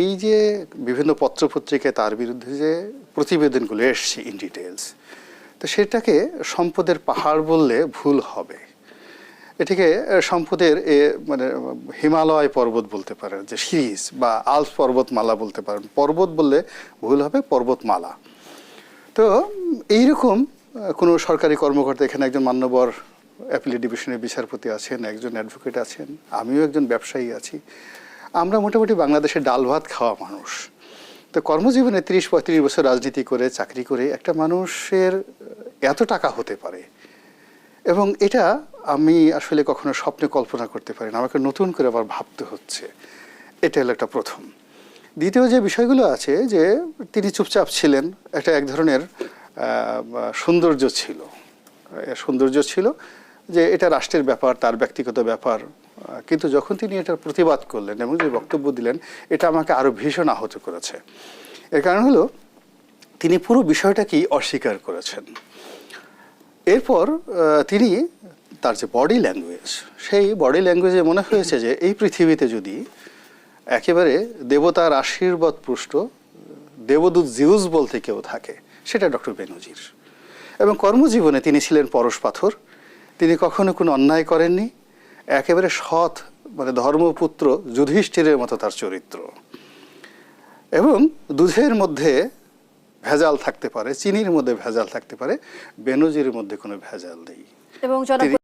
এই যে বিভিন্ন পত্রপত্রিকায় তার বিরুদ্ধে যে প্রতিবেদনগুলো এসছে ইন ডিটেলস তো সেটাকে সম্পদের পাহাড় বললে ভুল হবে। এটিকে সম্পদের এ, মানে হিমালয় পর্বত বলতে পারেন যে সিরিজ বা আলস পর্বতমালা বলতে পারেন। পর্বত বললে ভুল হবে পর্বতমালা। তো এইরকম কোনো সরকারি কর্মকর্তা এখানে একজন মান্যবর অ্যাপিলেট ডিভিশনের বিচারপতি আছেন একজন অ্যাডভোকেট আছেন আমিও একজন ব্যবসায়ী আছি। আমরা মোটামুটি বাংলাদেশে ডাল ভাত খাওয়া মানুষ। তো কর্মজীবনে তিরিশ পঁয়ত্রিশ বছর রাজনীতি করে, চাকরি করে একটা মানুষের এত টাকা হতে পারে। এবং এটা আমি আসলে কখনো স্বপ্নে কল্পনা করতে পারি না, আমাকে নতুন করে আবার ভাবতে হচ্ছে। এটা হলো একটা প্রথম। দ্বিতীয় যে বিষয়গুলো আছে, যে তিনি চুপচাপ ছিলেন একটা এক ধরনের সৌন্দর্য ছিল। সৌন্দর্য ছিল যে এটা রাষ্ট্রের ব্যাপার, তার ব্যক্তিগত ব্যাপার কিন্তু যখন তিনি এটার প্রতিবাদ করলেন এবং যে বক্তব্য দিলেন, এটা আমাকে আরও ভীষণ আহত করেছে। এর কারণ হলো, তিনি পুরো বিষয়টাকেই অস্বীকার করেছেন। এরপর তিনি তার যে বডি ল্যাঙ্গুয়েজ সেই বডি ল্যাঙ্গুয়েজে মনে হয়েছে যে এই পৃথিবীতে যদি একেবারে দেবতার আশীর্বাদ পুষ্ট, দেবদূত জিউস বলতে কেউ থাকে, সেটা ডক্টর বেনজির। এবং কর্মজীবনে তিনি ছিলেন পরশ পাথর। তিনি কখনো কোনো অন্যায় করেননি। একেবারে সৎ মানে ধর্মপুত্র যুধিষ্ঠিরের মতো তার চরিত্র। এবং দুধের মধ্যে ভেজাল থাকতে পারে, চিনির মধ্যে ভেজাল থাকতে পারে, বেনজির মধ্যে কোনো ভেজাল নেই। এবং